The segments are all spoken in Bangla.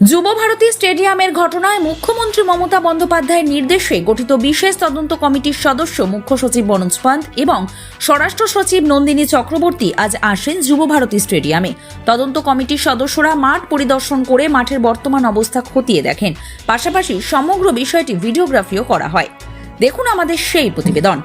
যুবভারতী স্টেডিয়ামের ঘটনায় মুখ্যমন্ত্রী মমতা বন্দ্যোপাধ্যায়ের নির্দেশে গঠিত বিশেষ তদন্ত কমিটির সদস্য মুখ্য সচিব মনোজ পান্ত এবং স্বরাষ্ট্র সচিব নন্দিনী চক্রবর্তী আজ আসেন যুবভারতী স্টেডিয়ামে। তদন্ত কমিটির সদস্যরা মাঠ পরিদর্শন করে মাঠের বর্তমান অবস্থা খতিয়ে দেখেন। পাশাপাশি সমগ্র বিষয়টি ভিডিওগ্রাফিও করা হয়। দেখুন আমাদের সেই প্রতিবেদন।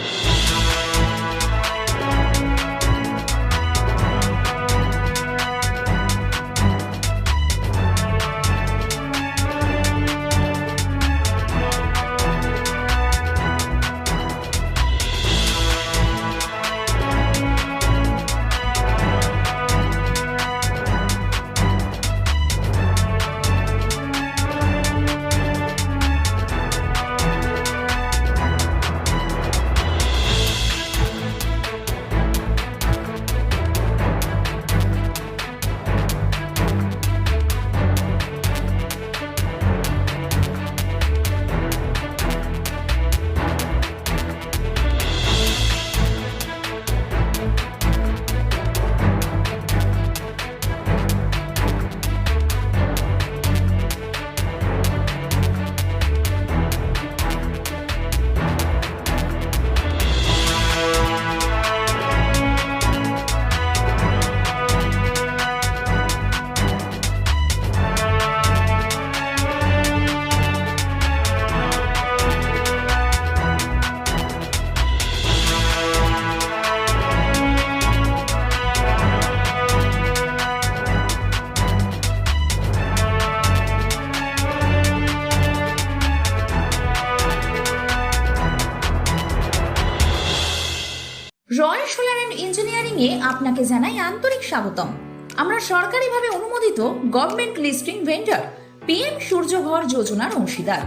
রয় সোলার অ্যান্ড ইঞ্জিনিয়ারিং এ আপনাকে জানাই আন্তরিক স্বাগতম। আমরা সরকারিভাবে অনুমোদিত government listing vendor PM Suryaghar যোজনার অংশীদার।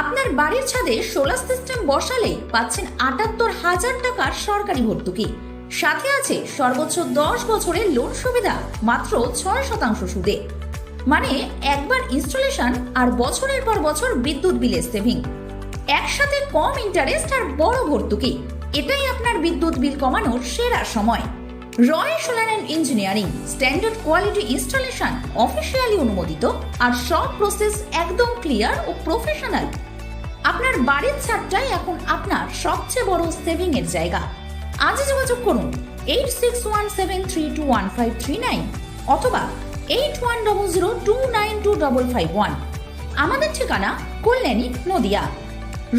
আপনার বাড়ির ছাদে সোলার সিস্টেম বসালেই পাচ্ছেন আটাত্তর হাজার টাকার সরকারি ভর্তুকি। সাথে আছে সর্বোচ্চ দশ বছরের লোন সুবিধা, মাত্র ছয় শতাংশ সুদে। মানে একবার ইনস্টলেশন আর বছরের পর বছর বিদ্যুৎ বিলের সেভিং একসাথে কম ইন্টারেস্ট আর বড় ভর্তুকি। এটাই আপনার বিদ্যুৎ বিল কমানোর সেরা সময়। Roy solar and engineering, standard quality installation officially অনুমোদিত আর সব প্রসেস একদম ক্লিয়ার ও প্রফেশনাল। আপনার বাড়ির ছাদটাই এখন আপনার সবচেয়ে বড় সেভিং এর জায়গা। আজই যোগাযোগ করুন eight six one seven three two one five three nine অথবা eight one double zero two nine two double five one আমাদের ঠিকানা Kalyani, Nadia.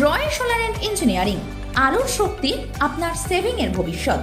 Roy solar and engineering আলোর শক্তি আপনার সেভিংয়ের ভবিষ্যৎ।